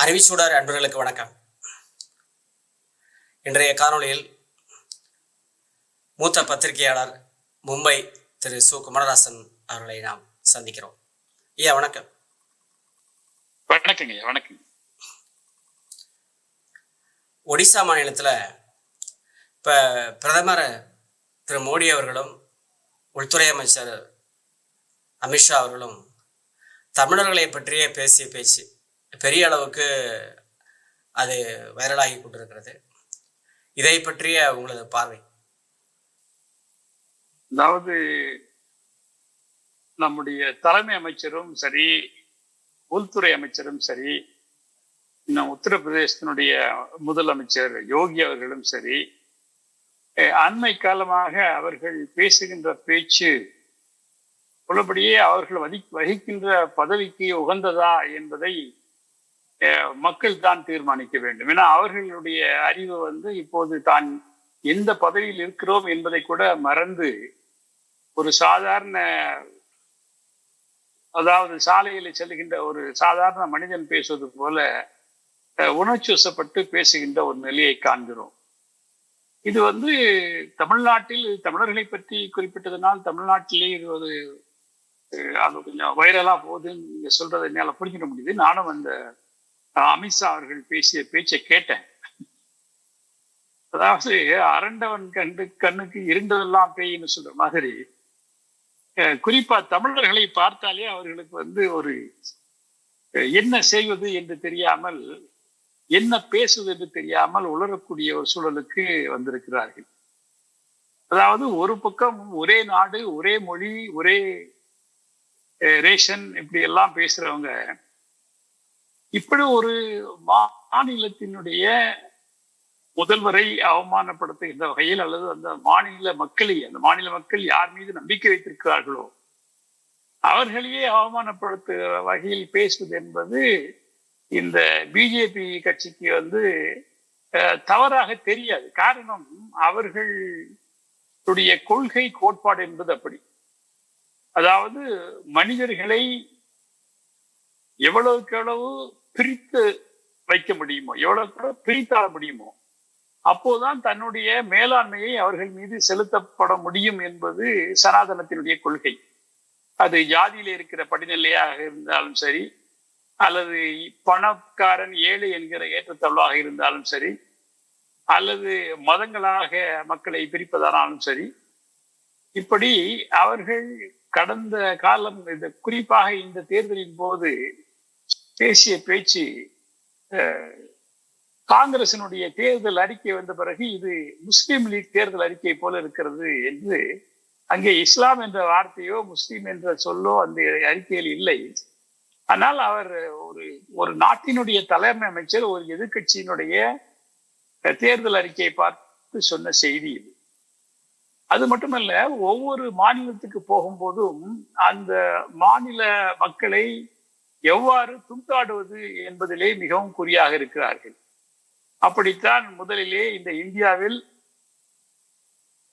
அறிவிச்சூடர் அன்பர்களுக்கு வணக்கம். இன்றைய காணொளியில் மூத்த பத்திரிகையாளர் மும்பை திரு சு. குமரதாசன் அவர்களை நாம் சந்திக்கிறோம். ஐயா வணக்கம். வணக்கங்க வணக்கம். ஒடிசா மாநிலத்தில் இப்போ பிரதமர் திரு மோடி அவர்களும் உள்துறை அமைச்சர் அமித்ஷா அவர்களும் தமிழர்களை பற்றிய பேசிய பேச்சு. பெரிய அளவுக்கு அது வைரலாகி கொண்டிருக்கிறது. இதை பற்றிய உங்களது பார்வை? அதாவது நம்முடைய தலைமை அமைச்சரும் சரி உள்துறை அமைச்சரும் சரி இன்னும் உத்தரப்பிரதேசத்தினுடைய முதலமைச்சர் யோகி அவர்களும் சரி அண்மை காலமாக அவர்கள் பேசுகின்ற பேச்சு உள்ளபடியே அவர்கள் வதி வகிக்கின்ற பதவிக்கு உகந்ததா என்பதை மக்கள் தான் தீர்மானிக்க வேண்டும். ஏன்னா அவர்களுடைய அறிவு வந்து இப்போது தான் எந்த பதவியில் இருக்கிறோம் என்பதை கூட மறந்து ஒரு சாதாரண அதாவது சாலையில் செல்கின்ற ஒரு சாதாரண மனிதன் பேசுவது போல உணர்ச்சிவசப்பட்டு உணர்ச்சி வசப்பட்டு பேசுகின்ற ஒரு நிலையை காண்கிறோம். இது வந்து தமிழ்நாட்டில் தமிழர்களை பற்றி குறிப்பிட்டதனால் தமிழ்நாட்டிலே இது ஒரு அது கொஞ்சம் வைரலாக போகுதுன்னு நீங்க சொல்றதை என்னால புரிஞ்சிட முடியுது. நானும் அந்த அமித்ஷா அவர்கள் பேசிய பேச்சை கேட்டேன். அதாவது அரண்டவன் கண்டு கண்ணுக்கு இருண்டதெல்லாம் பேயின்னு சொல்ற மாதிரி குறிப்பா தமிழர்களை பார்த்தாலே அவர்களுக்கு வந்து ஒரு என்ன செய்வது என்று தெரியாமல் என்ன பேசுவது என்று தெரியாமல் உளரக்கூடிய ஒரு சூழலுக்கு வந்திருக்கிறார்கள். அதாவது ஒரு பக்கம் ஒரே நாடு ஒரே மொழி ஒரே ரேஷன் இப்படி எல்லாம் பேசுறவங்க இப்படி ஒரு மாநிலத்தினுடைய முதல்வரை அவமானப்படுத்துகின்ற வகையில் அல்லது அந்த மாநில மக்களை அந்த மாநில மக்கள் யார் மீது நம்பிக்கை வைத்திருக்கிறார்களோ அவர்களையே அவமானப்படுத்துகிற வகையில் பேசுவது என்பது இந்த பிஜேபி கட்சிக்கு வந்து அஹ், தவறாக தெரியாது. காரணம் அவர்களுடைய கொள்கை கோட்பாடு என்பது அப்படி. அதாவது மனிதர்களை எவ்வளவுக்கு எவ்வளவு பிரித்து வைக்க முடியுமோ? எவ்வளவு எவ்வளவு பிரித்தாள முடியுமோ? அப்போதான் தன்னுடைய மேலாண்மையை அவர்கள் மீது செலுத்தப்பட முடியும் என்பது சனாதனத்தினுடைய கொள்கை. அது ஜாதியில இருக்கிற படிநிலையாக இருந்தாலும் சரி அல்லது பணக்காரன் ஏழை என்கிற ஏற்றத்தாழ்வாக இருந்தாலும் சரி அல்லது மதங்களாக மக்களை பிரிப்பதானாலும் சரி இப்படி அவர்கள் கடந்த காலம் இந்த குறிப்பாக இந்த தேர்தலின் போது பேசிய பேச்சு அஹ், காங்கிரசினுடைய தேர்தல் அறிக்கை வந்த பிறகு இது முஸ்லீம் லீக் தேர்தல் அறிக்கை போல இருக்கிறது என்று அங்கே இஸ்லாம் என்ற வார்த்தையோ முஸ்லீம் என்ற சொல்லோ அந்த அறிக்கையில் இல்லை. ஆனால் அவர் ஒரு ஒரு நாட்டினுடைய தலைமை அமைச்சர் ஒரு எதிர்க்கட்சியினுடைய தேர்தல் அறிக்கையை பார்த்து சொன்ன செய்தி இது. அது மட்டுமல்ல ஒவ்வொரு மாநிலத்துக்கு போகும்போதும் அந்த மாநில மக்களை எவ்வாறு துண்டாடுவது என்பதிலே மிகவும் குறியாக இருக்கிறார்கள். அப்படித்தான் முதலிலே இந்த இந்தியாவில்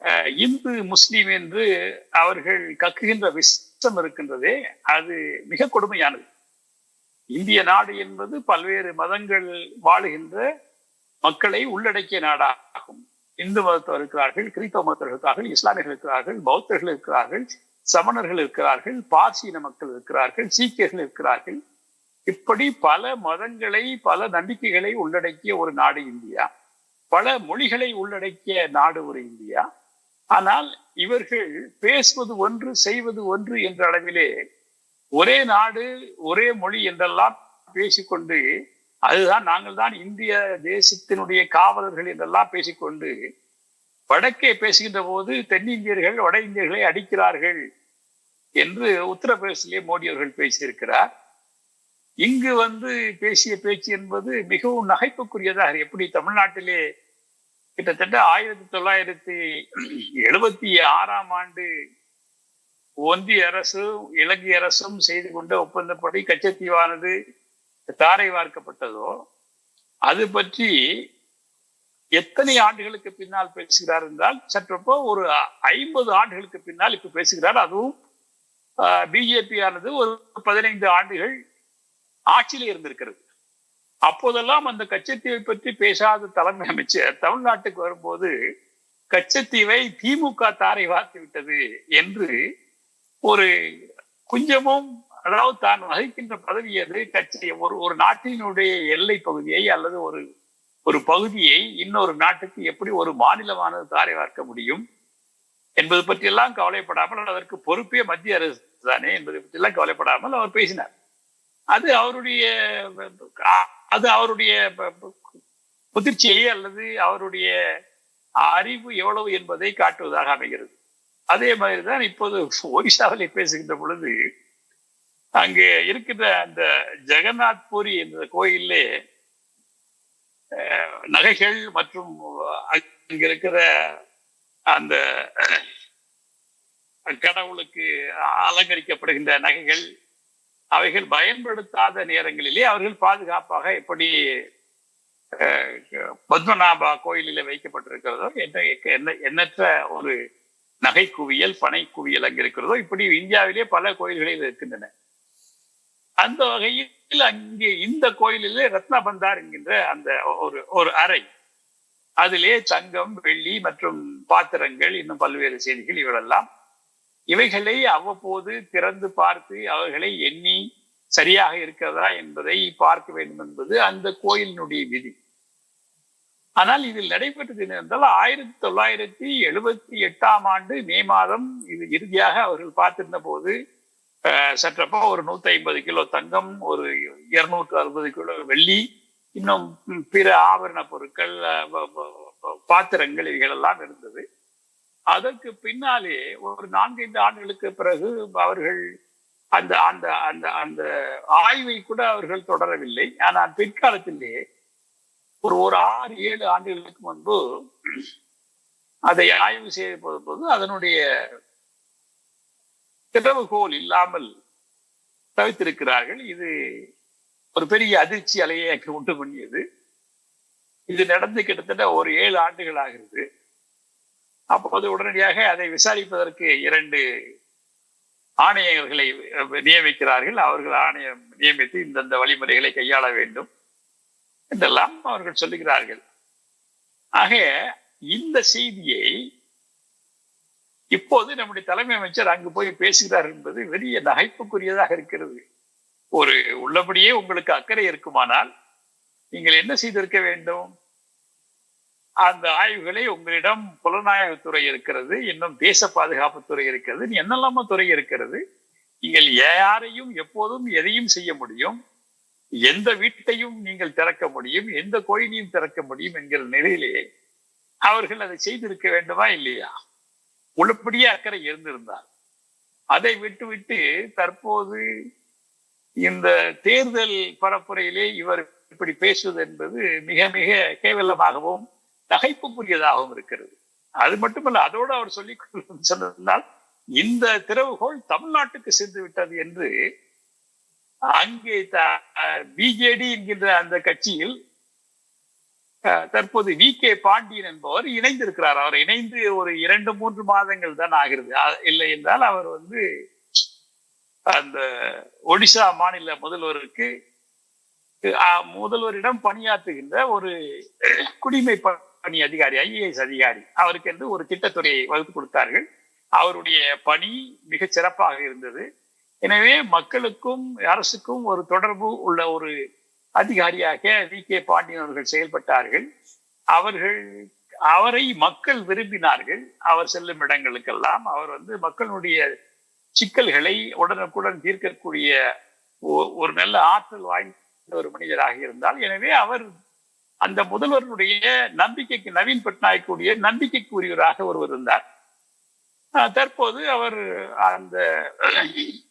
அஹ், இந்து முஸ்லீம் என்று அவர்கள் கக்குகின்ற விஷம் இருக்கின்றதே அது மிக கொடுமையானது. இந்திய நாடு என்பது பல்வேறு மதங்கள் வாழுகின்ற மக்களை உள்ளடக்கிய நாடாகும். இந்து மதத்தவர் இருக்கிறார்கள் கிறிஸ்தவ மதத்தவர் இருக்கிறார்கள் இஸ்லாமியர்கள் இருக்கிறார்கள் பௌத்தர்கள் இருக்கிறார்கள் சமணர்கள் இருக்கிறார்கள் பார்சீன மக்கள் இருக்கிறார்கள் சீக்கியர்கள் இருக்கிறார்கள். இப்படி பல மதங்களை பல நம்பிக்கைகளை உள்ளடக்கிய ஒரு நாடு இந்தியா. பல மொழிகளை உள்ளடக்கிய நாடு ஒரு இந்தியா. ஆனால் இவர்கள் பேசுவது ஒன்று செய்வது ஒன்று என்ற அளவிலே ஒரே நாடு ஒரே மொழி என்றெல்லாம் பேசிக்கொண்டு அதுதான் நாங்கள் தான் இந்திய தேசத்தினுடைய காவலர்கள் என்றெல்லாம் பேசிக்கொண்டு வடக்கே பேசுகின்ற போது தென்னிந்தியர்கள் வட இந்தியர்களை அடிக்கிறார்கள் என்று உத்தரப்பிரதேசிலே மோடி அவர்கள் பேசியிருக்கிறார். இங்கு வந்து பேசிய பேச்சு என்பது மிகவும் நகைப்புக்குரியதாக எப்படி தமிழ்நாட்டிலே கிட்டத்தட்ட ஆயிரத்தி தொள்ளாயிரத்தி எழுபத்தி ஆறாம் ஆண்டு ஒன்றிய அரசு இலங்கை அரசும் செய்து கொண்ட ஒப்பந்தப்படி கச்சத்தீவானது தாரை வார்க்கப்பட்டதோ அது பற்றி எத்தனை ஆண்டுகளுக்கு பின்னால் பேசுகிறார் என்றால் சற்றப்போ ஒரு ஐம்பது ஆண்டுகளுக்கு பின்னால் இப்ப பேசுகிறார். அதுவும் பிஜேபி ஆனது ஒரு பதினைந்து ஆண்டுகள் ஆட்சியில் இருந்திருக்கிறது. அப்போதெல்லாம் அந்த கச்சத்தீவை பற்றி பேசாத தலைமை அமைச்சர் தமிழ்நாட்டுக்கு வரும்போது கச்சத்தீவை திமுக தாரை வார்த்து விட்டது என்று ஒரு கொஞ்சமும் அதாவது தான் வகிக்கின்ற பதவி அது கட்சி ஒரு ஒரு நாட்டினுடைய எல்லை பகுதியை அல்லது ஒரு ஒரு பகுதியை இன்னொரு நாட்டுக்கு எப்படி ஒரு மாநிலமானது தாரை பார்க்க முடியும் என்பது பற்றியெல்லாம் கவலைப்படாமல் அதற்கு பொறுப்பே மத்திய அரசு தானே என்பதை பற்றியெல்லாம் கவலைப்படாமல் அவர் பேசினார். அது அவருடைய அது அவருடைய முதிர்ச்சியை அல்லது அவருடைய அறிவு எவ்வளவு என்பதை காட்டுவதாக அமைகிறது. அதே மாதிரிதான் இப்போது ஒரிசாவில் பேசுகின்ற பொழுது அங்கே இருக்கின்ற அந்த ஜெகநாத் பூரி என்ற கோயிலே நகைகள் மற்றும் அங்க இருக்கிற அந்த கடவுளுக்கு அலங்கரிக்கப்படுகின்ற நகைகள் அவைகள் பயன்படுத்தாத நேரங்களிலே அவர்கள் பாதுகாப்பாக எப்படி பத்மநாபா கோயிலில் வைக்கப்பட்டிருக்கிறதோ என்ன எண்ணற்ற ஒரு நகை குவியல் பனை குவியல் அங்கிருக்கிறதோ இப்படி இந்தியாவிலே பல கோயில்களில் இருக்கின்றன. அந்த வகையில் அங்கே இந்த கோயிலிலே ரத்னபந்தார் என்கின்ற அந்த ஒரு ஒரு அறை. அதிலே தங்கம் வெள்ளி மற்றும் பாத்திரங்கள் இன்னும் பல்வேறு செய்திகள் இவரெல்லாம் இவைகளை அவ்வப்போது திறந்து பார்த்து அவர்களை எண்ணி சரியாக இருக்கிறதா என்பதை பார்க்க வேண்டும் என்பது அந்த கோயிலினுடைய விதி. ஆனால் இதில் நடைபெற்றது என்னென்றால் ஆயிரத்தி தொள்ளாயிரத்தி எழுபத்தி எட்டாம் ஆண்டு மே மாதம் இது இறுதியாக அவர்கள் பார்த்திருந்த போது சற்றப்போ ஒரு நூத்தி ஐம்பது கிலோ தங்கம் ஒரு இருநூற்று அறுபது கிலோ வெள்ளி இன்னும் பிற ஆபரண பொருட்கள் பாத்திரங்கள் இவைகளெல்லாம் இருந்தது. அதற்கு பின்னாலே ஒரு நான்கைந்து ஆண்டுகளுக்கு பிறகு அவர்கள் அந்த அந்த அந்த அந்த ஆய்வை கூட அவர்கள் தொடரவில்லை. ஆனால் பிற்காலத்திலே ஒரு ஒரு ஆறு ஏழு ஆண்டுகளுக்கு முன்பு அதை ஆய்வு செய்த போது அதனுடைய திறவுகோல் இல்லாமல் தவித்திருக்கிறார்கள். இது ஒரு பெரிய அதிர்ச்சி அலையை உண்டு பண்ணியது. இது நடந்து கிட்டத்தட்ட ஒரு ஏழு ஆண்டுகள் ஆகிறது. அப்போது உடனடியாக அதை விசாரிப்பதற்கு இரண்டு ஆணையர்களை நியமிக்கிறார்கள். அவர்கள் ஆணையம் நியமித்து இந்தந்த வழிமுறைகளை கையாள வேண்டும் என்றெல்லாம் அவர்கள் சொல்லுகிறார்கள். ஆக இந்த செய்தியை இப்போது நம்முடைய தலைமை அமைச்சர் அங்கு போய் பேசுகிறார் என்பது வெளிய நகைப்புக்குரியதாக இருக்கிறது. ஒரு உள்ளபடியே உங்களுக்கு அக்கறை இருக்குமானால் நீங்கள் என்ன செய்திருக்க வேண்டும்? அந்த ஆய்வுகளை உங்களிடம் புலனாய்வுத்துறை இருக்கிறது இன்னும் தேச பாதுகாப்புத்துறை இருக்கிறது என்னெல்லாமோ துறை இருக்கிறது. நீங்கள் யாரையும் எப்போதும் எதையும் செய்ய முடியும் எந்த வீட்டையும் நீங்கள் திறக்க முடியும் எந்த கோயிலையும் திறக்க முடியும் என்கிற நிலையிலே அவர்கள் அதை செய்திருக்க வேண்டுமா இல்லையா? உள்ளபடியே அக்கறை இருந்திருந்தார். அதை விட்டுவிட்டு தற்போது இந்த தேர்தல் பரப்புரையிலே இவர் இப்படி பேசுவது என்பது மிக மிக கேவலமாகவும் தகைப்புக்குரியதாகவும் இருக்கிறது. அது மட்டுமல்ல அதோடு அவர் சொல்லிக் சொன்னால் இந்த திறவுகோள் தமிழ்நாட்டுக்கு சென்று விட்டது என்று அங்கே பிஜேடி என்கின்ற அந்த கட்சியில் தற்போது வி. கே. பாண்டியன் என்பவர் இணைந்திருக்கிறார். அவர் இணைந்து ஒரு இரண்டு மூன்று மாதங்கள் தான் ஆகிறது. இல்லை என்றால் அவர் வந்து அந்த ஒடிசா மாநில முதல்வருக்கு முதல்வரிடம் பணியாற்றுகின்ற ஒரு குடிமை பணி அதிகாரி ஐஏஎஸ் அதிகாரி. அவருக்கு என்று ஒரு திட்டத்துறையை வகுத்து கொடுத்தார்கள். அவருடைய பணி மிக சிறப்பாக இருந்தது. எனவே மக்களுக்கும் அரசுக்கும் ஒரு தொடர்பு உள்ள ஒரு அதிகாரியாக வி கே பாண்டியன் அவர்கள் செயல்பட்டார்கள். அவர்கள் அவரை மக்கள் விரும்பினார்கள். அவர் செல்லும் இடங்களுக்கெல்லாம் அவர் வந்து மக்களுடைய சிக்கல்களை உடனுக்குடன் தீர்க்கக்கூடிய ஒரு நல்ல ஆற்றல் வாய்ந்த ஒரு மனிதராக இருந்தால் எனவே அவர் அந்த முதல்வருடைய நம்பிக்கைக்கு நவீன் பட்நாயக்குடைய நம்பிக்கைக்குரியவராக ஒருவர் இருந்தார். தற்போது அவர் அந்த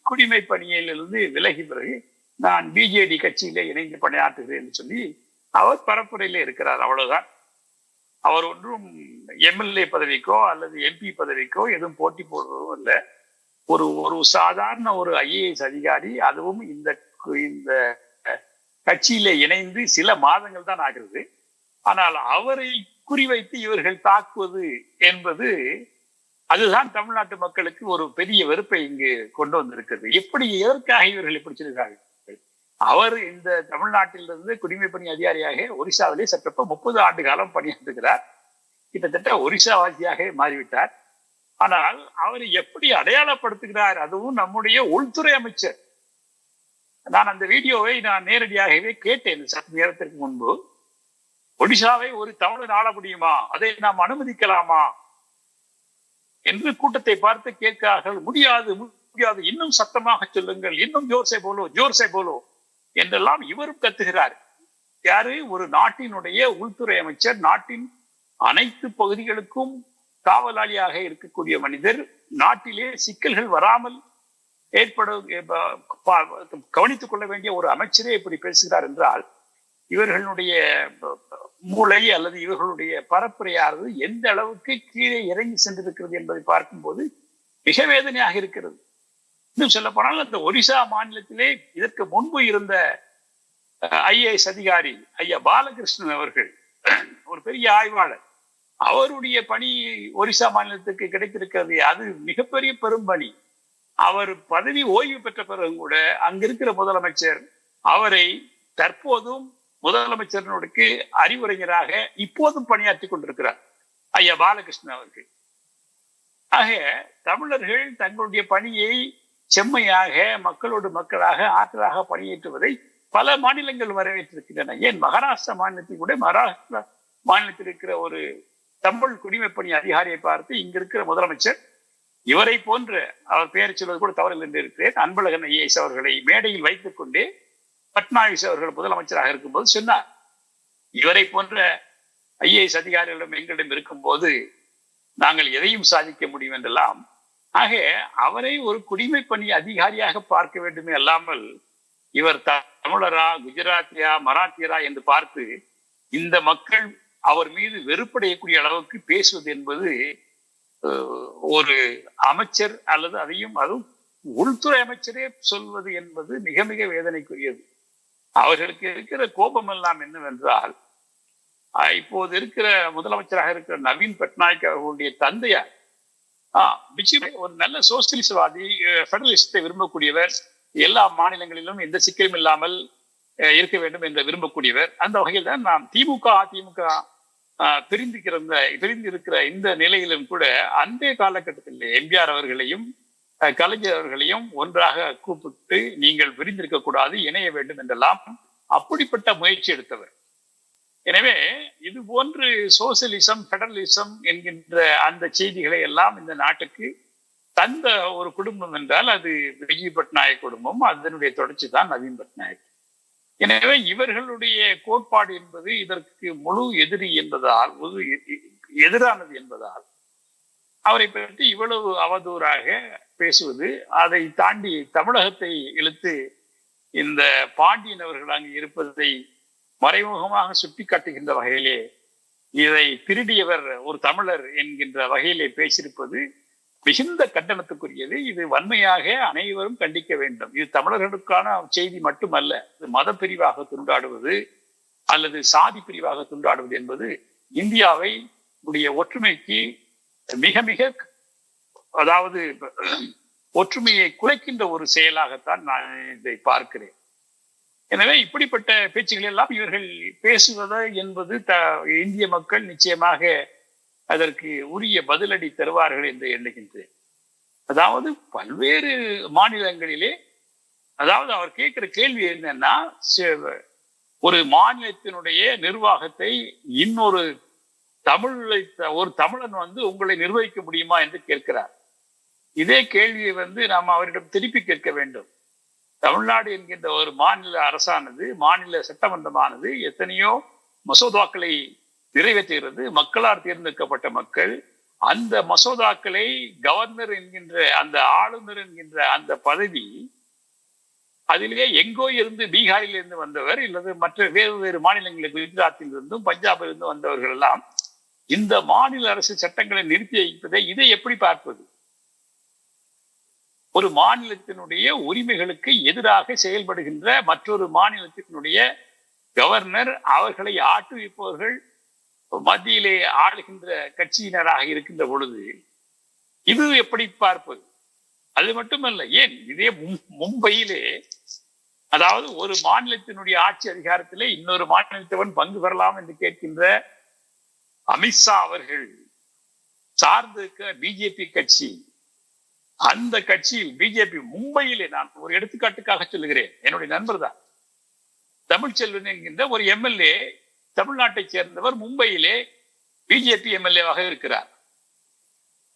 குடிமை பணியிலிருந்து விலகி பிறகு நான் பிஜேடி கட்சியிலே இணைந்து பணியாற்றுகிறேன் சொல்லி அவர் பரப்புரையிலே இருக்கிறார். அவ்வளவுதான். அவர் ஒன்றும் எம்எல்ஏ பதவிக்கோ அல்லது எம்பி பதவிக்கோ எதுவும் போட்டி போடுறதும் இல்லை. ஒரு ஒரு சாதாரண ஒரு ஐஏஎஸ் அதிகாரி அதுவும் இந்த இந்த கட்சியில இணைந்து சில மாதங்கள் தான் ஆகிறது. ஆனால் அவரை குறிவைத்து இவர்கள் தாக்குவது என்பது அதுதான் தமிழ்நாட்டு மக்களுக்கு ஒரு பெரிய வெறுப்பை இங்கு கொண்டு வந்திருக்கிறது. எப்படி எதற்காக இவர்கள் இப்படி சொல்கிறார்கள் அவர் இந்த தமிழ்நாட்டிலிருந்து குடிமை பணி அதிகாரியாக ஒரிசாவிலே சற்றப்ப முப்பது ஆண்டு காலம் பணியாற்றுகிறார். கிட்டத்தட்ட ஒரிசாவாசியாக மாறிவிட்டார். ஆனால் அவர் எப்படி அடையாளப்படுத்துகிறார்? அதுவும் நம்முடைய உள்துறை அமைச்சர். நான் அந்த வீடியோவை நான் நேரடியாகவே கேட்டேன் சற்று நேரத்திற்கு முன்பு. ஒடிசாவை ஒரு தமிழன் ஆள முடியுமா? அதை நாம் அனுமதிக்கலாமா? என்று கூட்டத்தை பார்த்து கேட்கிறார்கள். முடியாது முடியாது. இன்னும் சத்தமாக சொல்லுங்கள். இன்னும் ஜோர்சே போலோ ஜோர்சே போலோ. என்றெல்லாம் இவரும் கத்துகிறார். யாரு? ஒரு நாட்டினுடைய உள்துறை அமைச்சர் நாட்டின் அனைத்து பகுதிகளுக்கும் காவலாளியாக இருக்கக்கூடிய மனிதர் நாட்டிலே சிக்கல்கள் வராமல் ஏற்பட கவனித்துக் கொள்ள வேண்டிய ஒரு அமைச்சரே இப்படி பேசுகிறார் என்றால் இவர்களுடைய மூளை அல்லது இவர்களுடைய பரப்புரையானது எந்த அளவுக்கு கீழே இறங்கி சென்றிருக்கிறது என்பதை பார்க்கும்போது மிக வேதனையாக இருக்கிறது. இன்னும் சொல்ல போனால் அந்த ஒரிசா மாநிலத்திலே இதற்கு முன்பு இருந்த ஐஏஎஸ் அதிகாரி ஐயா பாலகிருஷ்ணன் அவர்கள் ஒரு பெரிய ஆய்வாளர். அவருடைய பணி ஒரிசா மாநிலத்துக்கு கிடைத்திருக்கிறது. அது மிகப்பெரிய பெரும் பணி. அவர் பதவி ஓய்வு பெற்ற பிறகு கூட அங்கிருக்கிற முதலமைச்சர் அவரை தற்போதும் முதலமைச்சரனுக்கு அறிவுரைஞராக இப்போதும் பணியாற்றி கொண்டிருக்கிறார் ஐயா பாலகிருஷ்ணன் அவர்கள். ஆக தமிழர்கள் தங்களுடைய பணியை செம்மையாக மக்களோடு மக்களாக ஆற்றலாக பணியேற்றுவதை பல மாநிலங்கள் வரவேற்றிருக்கின்றன. ஏன் மகாராஷ்டிரா மாநிலத்தில் கூட மகாராஷ்டிரா மாநிலத்தில் இருக்கிற ஒரு தமிழ் குடிமை பணி அதிகாரியை பார்த்து இங்க இருக்கிற முதலமைச்சர் இவரை போன்ற அவர் பெயர் சொல்வது கூட தவறில் என்று இருக்கிறேன். அன்பழகன் ஐஏஎஸ் அவர்களை மேடையில் வைத்துக் கொண்டே பட்னாவிஸ் அவர்கள் முதலமைச்சராக இருக்கும்போது சொன்னார். இவரை போன்ற ஐஏஎஸ் அதிகாரிகளிடம் எங்களிடம் இருக்கும்போது நாங்கள் எதையும் சாதிக்க முடியும் என்றெல்லாம் ஆக அவரை ஒரு குடிமை பணி அதிகாரியாக பார்க்க வேண்டுமே அல்லாமல் இவர் தமிழரா குஜராத்தியா மராத்தியரா என்று பார்த்து இந்த மக்கள் அவர் மீது வெறுப்படையக்கூடிய அளவுக்கு பேசுவது என்பது ஒரு அமைச்சர் அல்லது அதையும் அதுவும் உள்துறை அமைச்சரே சொல்வது என்பது மிக மிக வேதனைக்குரியது. அவர்களுக்கு இருக்கிற கோபம் எல்லாம் என்னவென்றால் இப்போது இருக்கிற முதலமைச்சராக இருக்கிற நவீன் பட்நாயக் அவர்களுடைய தந்தையார் ஒரு நல்ல சோசியலிசவாதி பெடரலிஸ்டை விரும்பக்கூடியவர் எல்லா மாநிலங்களிலும் எந்த சிக்கலும் இல்லாமல் இருக்க வேண்டும் என்று விரும்பக்கூடியவர். அந்த வகையில் தான் நாம் திமுக அதிமுக பிரிந்திருக்கிற பிரிந்து இருக்கிற இந்த நிலையிலும் கூட அன்றைய காலகட்டத்தில் எம்ஜிஆர் அவர்களையும் கலைஞர் அவர்களையும் ஒன்றாக கூப்பிட்டு நீங்கள் பிரிந்திருக்க கூடாது இணைய வேண்டும் என்றெல்லாம் அப்படிப்பட்ட முயற்சி எடுத்தவர். எனவே இது போன்று சோசியலிசம் பெடரலிசம் என்கின்ற அந்த செய்திகளை எல்லாம் இந்த நாட்டுக்கு தந்த ஒரு குடும்பம் என்றால் அது விஜய் பட்நாயக் குடும்பம். அதனுடைய தொடர்ச்சி தான் நவீன் பட்நாயக். எனவே இவர்களுடைய கோட்பாடு என்பது இதற்கு முழு எதிரி என்பதால் முழு எதிரானது என்பதால் அவரை பற்றி இவ்வளவு அவதூறாக பேசுவது அதை தாண்டி தமிழகத்தை இழுத்து இந்த பாண்டியன் அவர்கள் அங்கு இருப்பதை மறைமுகமாக சுட்டி காட்டுகின்ற வகையிலே இதை திருடியவர் ஒரு தமிழர் என்கின்ற வகையிலே பேசியிருப்பது மிகுந்த கண்டனத்துக்குரியது. இது வன்மையாக அனைவரும் கண்டிக்க வேண்டும். இது தமிழர்களுக்கான செய்தி மட்டுமல்ல இது மத பிரிவாக துண்டாடுவது அல்லது சாதி பிரிவாக துண்டாடுவது என்பது இந்தியாவை உடைய ஒற்றுமைக்கு மிக மிக அதாவது ஒற்றுமையை குலைக்கின்ற ஒரு செயலாகத்தான் நான் இதை பார்க்கிறேன். எனவே இப்படிப்பட்ட பேச்சுகள் எல்லாம் இவர்கள் பேசுவது என்பது த இந்திய மக்கள் நிச்சயமாக அதற்கு உரிய பதிலடி தருவார்கள் என்று எண்ணுகின்றேன். அதாவது பல்வேறு மாநிலங்களிலே அதாவது அவர் கேட்கிற கேள்வி என்னன்னா ஒரு மாநிலத்தினுடைய நிர்வாகத்தை இன்னொரு தமிழை ஒரு தமிழன் வந்து உங்களை நிர்வகிக்க முடியுமா என்று கேட்கிறார். இதே கேள்வியை வந்து நாம் அவரிடம் திருப்பி கேட்க வேண்டும். தமிழ்நாடு என்கின்ற ஒரு மாநில அரசானது மாநில சட்டமன்றமானது எத்தனையோ மசோதாக்களை நிறைவேற்றுகிறது. மக்களால் தேர்ந்தெடுக்கப்பட்ட மக்கள் அந்த மசோதாக்களை கவர்னர் என்கின்ற அந்த ஆளுநர் என்கின்ற அந்த பதவி அதிலே எங்கோ இருந்து பீகாரில் இருந்து வந்தவர் இல்லது மற்ற வேறு வேறு மாநிலங்களில் குஜராத்தில் இருந்தும் பஞ்சாபில் இருந்தும் வந்தவர்கள் எல்லாம் இந்த மாநில அரசு சட்டங்களை நிறுத்தி வைப்பதை இதை எப்படி பார்ப்பது? ஒரு மாநிலத்தினுடைய உரிமைகளுக்கு எதிராக செயல்படுகின்ற மற்றொரு மாநிலத்தினுடைய கவர்னர் அவர்களை ஆட்டுவிப்பவர்கள் மத்தியிலே ஆளுகின்ற கட்சியினராக இருக்கின்ற பொழுது இது எப்படி பார்ப்பது? அது மட்டுமல்ல ஏன் இதே மும்பையிலே அதாவது ஒரு மாநிலத்தினுடைய ஆட்சி அதிகாரத்திலே இன்னொரு மாநிலத்தவன் பங்கு பெறலாம் என்று கேட்கின்ற அமித்ஷா அவர்கள் சார்ந்திருக்க பிஜேபி கட்சி அந்த கட்சியில் பிஜேபி மும்பையிலே நான் ஒரு எடுத்துக்காட்டுக்காக சொல்லுகிறேன். என்னுடைய நண்பர் தான். தமிழ்ச்செல்வன் என்கின்ற ஒரு எம்எல்ஏ தமிழ்நாட்டை சேர்ந்தவர் மும்பையிலே பிஜேபி எம்எல்ஏவாக இருக்கிறார்.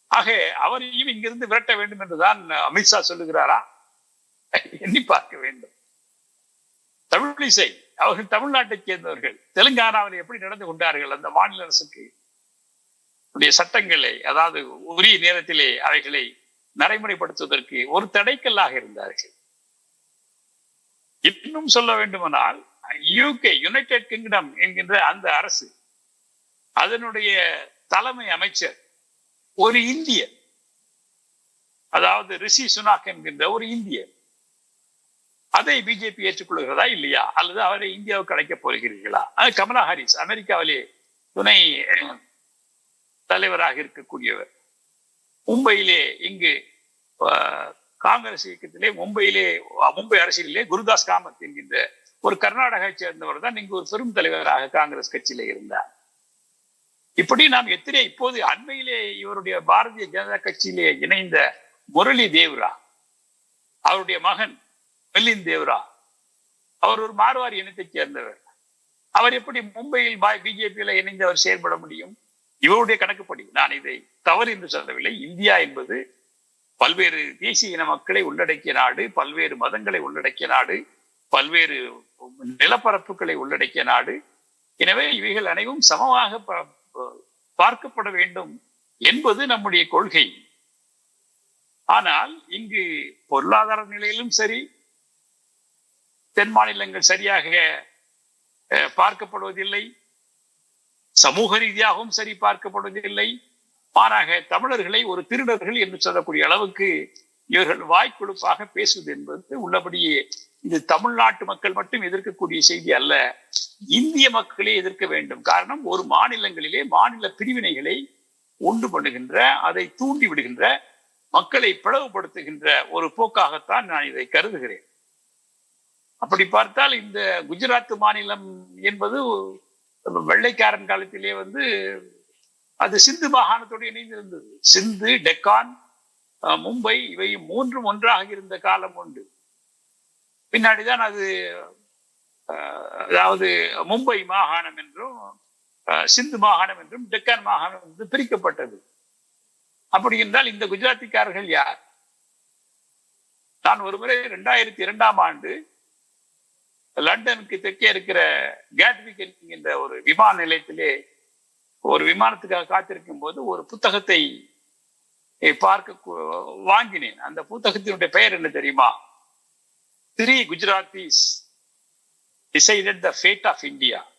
ஆக அவரையும் இங்கிருந்து விரட்ட வேண்டும் என்றுதான் அமித்ஷா சொல்லுகிறாரா? எண்ணி பார்க்க வேண்டும். தமிழிசை அவர்கள் தமிழ்நாட்டை சேர்ந்தவர்கள். தெலுங்கானாவில் எப்படி நடந்து கொண்டார்கள்? அந்த மாநில அரசுக்கு சட்டங்களை அதாவது உரிய நேரத்திலே அவைகளை நடைமுறைப்படுத்துவதற்கு ஒரு தடைக்கல்லாக இருந்தார்கள். இன்னும் சொல்ல வேண்டுமானால் யூகே யுனைடெட் கிங்டம் என்கின்ற அந்த அரசு அதனுடைய தலைமை அமைச்சர் ஒரு இந்தியர் அதாவது ரிஷி சுனாக் என்கின்ற ஒரு இந்தியர் அதை பிஜேபி ஏற்றுக்கொள்கிறதா இல்லையா? அல்லது அவரை இந்தியாவுக்கு அழைக்கப் போகிறீர்களா? கமலா ஹாரிஸ் அமெரிக்காவிலே துணை தலைவராக இருக்கக்கூடியவர். மும்பையிலே இங்கு காங்கிரஸ் இயக்கத்திலே மும்பையிலே மும்பை அரசியலிலே குருதாஸ் காமத் என்கின்ற ஒரு கர்நாடகாவை சேர்ந்தவர் தான் இங்கு ஒரு பெரும் தலைவராக காங்கிரஸ் கட்சியிலே இருந்தார். இப்படி நாம் எத்தனை இப்போது அண்மையிலே இவருடைய பாரதிய ஜனதா கட்சியிலே இணைந்த முரளி தேவ்ரா அவருடைய மகன் மில்லின் தேவ்ரா அவர் ஒரு மார்வாரி இனத்தைச் சேர்ந்தவர். அவர் எப்படி மும்பையில் பிஜேபியில இணைந்து அவர் செயல்பட முடியும்? இவருடைய கணக்குப்படி நான் இதை தவறு என்று சொல்லவில்லை. இந்தியா என்பது பல்வேறு தேசிய இன மக்களை உள்ளடக்கிய நாடு பல்வேறு மதங்களை உள்ளடக்கிய நாடு பல்வேறு நிலப்பரப்புகளை உள்ளடக்கிய நாடு. எனவே இவைகள் அனைவும் சமமாக பார்க்கப்பட வேண்டும் என்பது நம்முடைய கொள்கை. ஆனால் இங்கு பொருளாதார நிலையிலும் சரி தென் மாநிலங்கள் சரியாக பார்க்கப்படுவதில்லை. சமூக ரீதியாகவும் சரி பார்க்கப்படுவதில்லை. மாறாக தமிழர்களை ஒரு திருடர்கள் என்று சொல்லக்கூடிய அளவுக்கு இவர்கள் வாய்க்குழுப்பாக பேசுவது என்பது உள்ளபடியே இது தமிழ்நாட்டு மக்கள் மட்டும் எதிர்க்கக்கூடிய செய்தி அல்ல. இந்திய மக்களே எதிர்க்க வேண்டும். காரணம் ஒரு மாநிலங்களிலே மாநில பிரிவினைகளை உண்டு பண்ணுகின்ற அதை தூண்டி விடுகின்ற மக்களை பிளவுபடுத்துகின்ற ஒரு போக்காகத்தான் நான் இதை கருதுகிறேன். அப்படி பார்த்தால் இந்த குஜராத் மாநிலம் என்பது வெள்ளைக்காரன் காலத்திலே வந்து அது சிந்து மாகாணத்தோடு இணைந்திருந்தது. சிந்து டெக்கான் மும்பை இவை மூன்றும் ஒன்றாக இருந்த காலம் உண்டு. பின்னாடிதான் அது அதாவது மும்பை மாகாணம் என்றும் சிந்து மாகாணம் என்றும் டெக்கான் மாகாணம் என்றும் பிரிக்கப்பட்டது. அப்படி என்றால் இந்த குஜராத்திக்காரர்கள் யார்? நான் ஒருமுறை இரண்டாயிரத்தி இரண்டாம் ஆண்டு லண்டனுக்கு தெற்கே இருக்கிற கேட்விக் என்கின்ற ஒரு விமான நிலையத்திலே ஒரு விமானத்துக்காக காத்திருக்கும் போது ஒரு புத்தகத்தை பார்க்க வாங்கினேன். அந்த புத்தகத்தினுடைய பெயர் என்ன தெரியுமா? Three Gujaratis decided the fate of India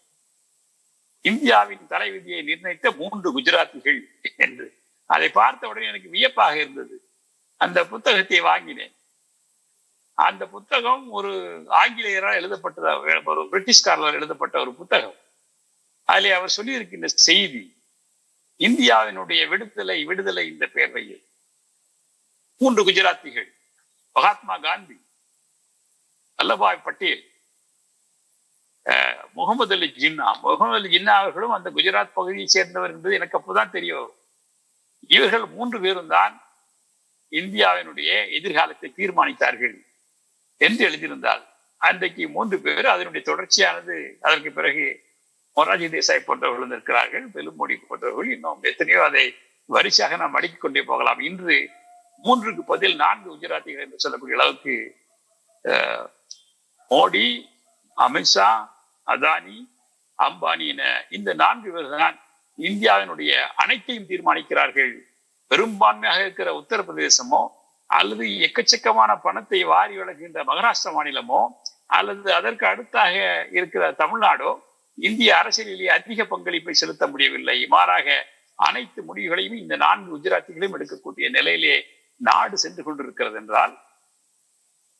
இந்தியாவின் தலைவிதியை நிர்ணயித்த மூன்று குஜராத்திகள் என்று. அதை பார்த்த உடனே எனக்கு வியப்பாக இருந்தது. அந்த புத்தகத்தை வாங்கினேன். அந்த புத்தகம் ஒரு ஆங்கிலேயரால் எழுதப்பட்டதா ஒரு பிரிட்டிஷ்காரரால் எழுதப்பட்ட ஒரு புத்தகம். அதிலே அவர் சொல்லியிருக்கின்ற செய்தி இந்தியாவினுடைய விடுதலை விடுதலை இந்த பேர்வையில். மூன்று குஜராத்திகள் மகாத்மா காந்தி வல்லபாய் பட்டேல் முகமது அலி ஜின்னா. முகமது அலி ஜின்னா அவர்களும் அந்த குஜராத் பகுதியை சேர்ந்தவர் என்பது எனக்கு அப்போதான் தெரிய வரும். இவர்கள் மூன்று பேரும் தான் இந்தியாவினுடைய எதிர்காலத்தை தீர்மானித்தார்கள். என்று எழுதியிருந்தால் அன்றைக்கு மூன்று பேர் அதனுடைய தொடர்ச்சியானது அதற்கு பிறகு மொராஜி தேசாய் போன்றவர்கள் இருக்கிறார்கள் பெருமொழி போன்றவர்கள் இன்னும் எத்தனையோ அதை வரிசையாக நாம் அடுக்கிக் கொண்டே போகலாம். இன்று மூன்றுக்கு பதில் நான்கு குஜராத்திகள் என்று சொல்லக்கூடிய அளவுக்கு மோடி அமித்ஷா அதானி அம்பானி என இந்த நான்கு பேர்தான் இந்தியாவினுடைய அனைத்தையும் தீர்மானிக்கிறார்கள். பெரும்பான்மையாக இருக்கிற உத்தரப்பிரதேசமோ அல்லது எக்கச்சக்கமான பணத்தை வாரி வழங்குகின்ற மகாராஷ்டிர மாநிலமோ அல்லது அதற்கு அடுத்தாக இருக்கிற தமிழ்நாடோ இந்திய அரசியலிலே அதிக பங்களிப்பை செலுத்த முடியவில்லை. மாறாக அனைத்து முடிவுகளையும் இந்த நான்கு குஜராத்திகளையும் எடுக்கக்கூடிய நிலையிலே நாடு சென்று கொண்டிருக்கிறது என்றால்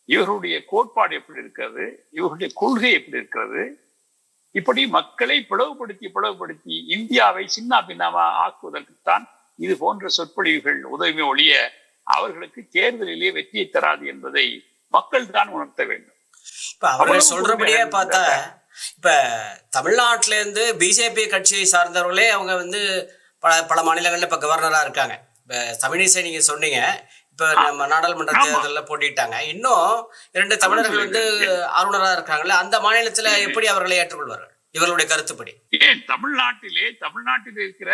இவர்களுடைய கோட்பாடு எப்படி இருக்கிறது? இவர்களுடைய கொள்கை எப்படி இருக்கிறது? இப்படி மக்களை பிளவுபடுத்தி பிளவுபடுத்தி இந்தியாவை சின்ன பின்னமா ஆக்குவதற்குத்தான் இது போன்ற சொற்பொழிவுகள் உதவி ஒழிய அவர்களுக்கு தேர்தலிலே வெற்றியை தராது என்பதை மக்கள் தான் உணர்த்த வேண்டும். இப்ப அவர்கள் சொல்றபடியே பார்த்தா இப்ப தமிழ்நாட்டுல இருந்து பிஜேபி கட்சியை சார்ந்தவர்களே அவங்க வந்து பல பல மாநிலங்கள்ல இப்ப கவர்னரா இருக்காங்க. இப்ப தமிழிசை நீங்க சொன்னீங்க. இப்ப நம்ம நாடாளுமன்ற. தேர்தலில் போட்டிட்டாங்க. இன்னும் இரண்டு தமிழர்கள் வந்து ஆளுநரா இருக்காங்கல்ல அந்த மாநிலத்துல எப்படி அவர்களை ஏற்றுக்கொள்வார்கள்? இவர்களுடைய கருத்துப்படி. ஏன் தமிழ்நாட்டிலே தமிழ்நாட்டில் இருக்கிற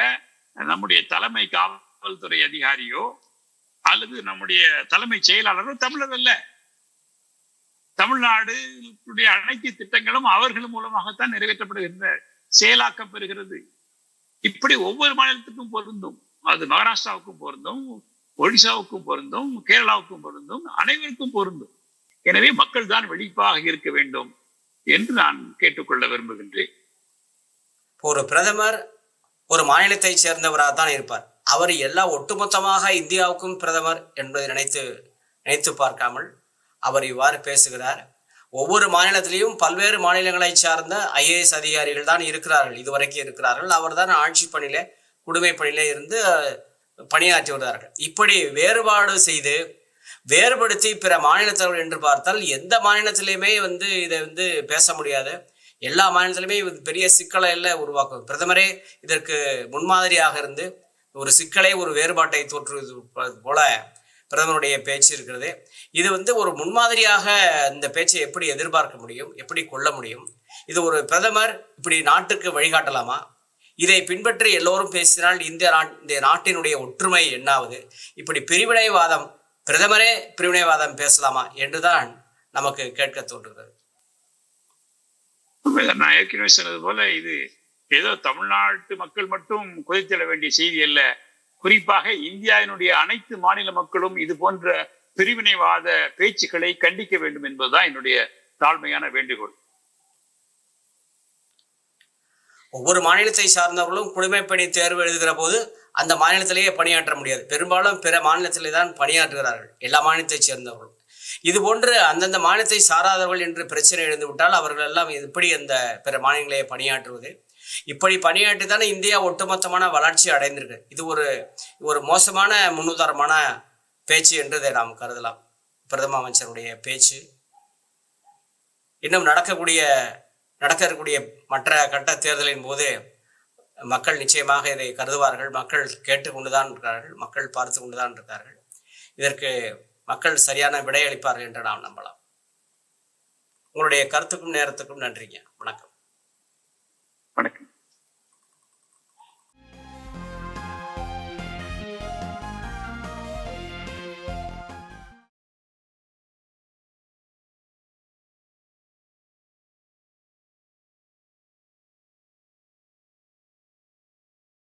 நம்முடைய தலைமை காவல்துறை அதிகாரியோ அல்லது நம்முடைய தலைமை செயலாளரும் தமிழர் அல்ல. தமிழ்நாடுடைய அனைத்து திட்டங்களும் அவர்கள் மூலமாகத்தான் நிறைவேற்றப்படுகின்ற செயலாக்கம் பெறுகிறது. இப்படி ஒவ்வொரு மாநிலத்துக்கும் பொருந்தும். அது மகாராஷ்டிராவுக்கும் பொருந்தும் ஒடிசாவுக்கும் பொருந்தும் கேரளாவுக்கும் பொருந்தும் அனைவருக்கும் பொருந்தும். எனவே மக்கள் தான் வெளிப்பாக இருக்க வேண்டும் என்று நான் கேட்டுக்கொள்ள விரும்புகின்றேன். ஒரு பிரதமர் ஒரு மாநிலத்தை சேர்ந்தவராக தான் இருப்பார். அவர் எல்லா ஒட்டுமொத்தமாக இந்தியாவுக்கும் பிரதமர் என்பதை நினைத்து நினைத்து பார்க்காமல் அவர் இவ்வாறு பேசுகிறார். ஒவ்வொரு மாநிலத்திலையும் பல்வேறு மாநிலங்களை சார்ந்த ஐஏஎஸ் அதிகாரிகள் தான் இருக்கிறார்கள். இதுவரைக்கும் இருக்கிறார்கள். அவர்தான் ஆட்சி பணியில குடிமை பணியில இருந்து பணியாற்றி வருகிறார்கள். இப்படி வேறுபாடு செய்து வேறுபடுத்தி பிற மாநிலத்தவர்கள் என்று பார்த்தால் எந்த மாநிலத்திலையுமே வந்து இதை வந்து பேச முடியாது. எல்லா மாநிலத்திலுமே பெரிய சிக்கலை எல்லாம் உருவாக்கும். பிரதமரே இதற்கு முன்மாதிரியாக இருந்து ஒரு சிக்கலை ஒரு வேறுபாட்டை தோற்றுவது போல பிரதமருடைய பேச்சு இருக்கிறது. இது வந்து ஒரு முன்மாதிரியாக இந்த பேச்சை எப்படி எதிர்பார்க்க முடியும் எப்படி கொள்ள முடியும்? இது ஒரு பிரதமர் இப்படி நாட்டுக்கு வழிகாட்டலாமா? இதை பின்பற்றி எல்லோரும் பேசினால் இந்திய நாட் இந்த நாட்டினுடைய ஒற்றுமை என்னாவது? இப்படி பிரிவினைவாதம் பிரதமரே பிரிவினைவாதம் பேசலாமா என்றுதான் நமக்கு கேட்க தோன்றுகிறது. நான் ஏற்கனவே சொன்னது போல இது ஏதோ தமிழ்நாட்டு மக்கள் மட்டும் கொதித்தெழ வேண்டிய செய்தி அல்ல. குறிப்பாக இந்தியாவினுடைய அனைத்து மாநில மக்களும் இது போன்ற பிரிவினைவாத பேச்சுக்களை கண்டிக்க வேண்டும் என்பதுதான் என்னுடைய தாழ்மையான வேண்டுகோள். ஒவ்வொரு மாநிலத்தை சார்ந்தவர்களும் குடிமைப்பணி தேர்வு எழுதுகிற போது அந்த மாநிலத்திலேயே பணியாற்ற முடியாது. பெரும்பாலும் பிற மாநிலத்திலே தான் பணியாற்றுகிறார்கள் எல்லா மாநிலத்தை சேர்ந்தவர்களும். இது போன்று அந்தந்த மாநிலத்தை சாராதவர்கள் என்று பிரச்சனை எழுந்து விட்டால் அவர்கள் எல்லாம் எப்படி அந்த பிற மாநிலங்களே பணியாற்றுவது இப்படி பணியாற்றி தானே இந்தியா ஒட்டுமொத்தமான வளர்ச்சி அடைந்திருக்கு. இது ஒரு ஒரு மோசமான முன்னுதாரணமான பேச்சு என்றதை நாம் கருதலாம். பிரதம அமைச்சருடைய பேச்சு. இன்னும் நடக்கக்கூடிய நடக்க இருக்கக்கூடிய மற்ற கட்ட தேர்தலின் போது மக்கள் நிச்சயமாக இதை கருதுவார்கள். மக்கள் கேட்டுக்கொண்டுதான் இருக்கிறார்கள். மக்கள் பார்த்து கொண்டுதான் இருக்கிறார்கள். இதற்கு மக்கள் சரியான விடையளிப்பார்கள் என்று நாம் நம்பலாம். உங்களுடைய கருத்துக்கும் நேரத்துக்கும் நன்றிங்க. வணக்கம்.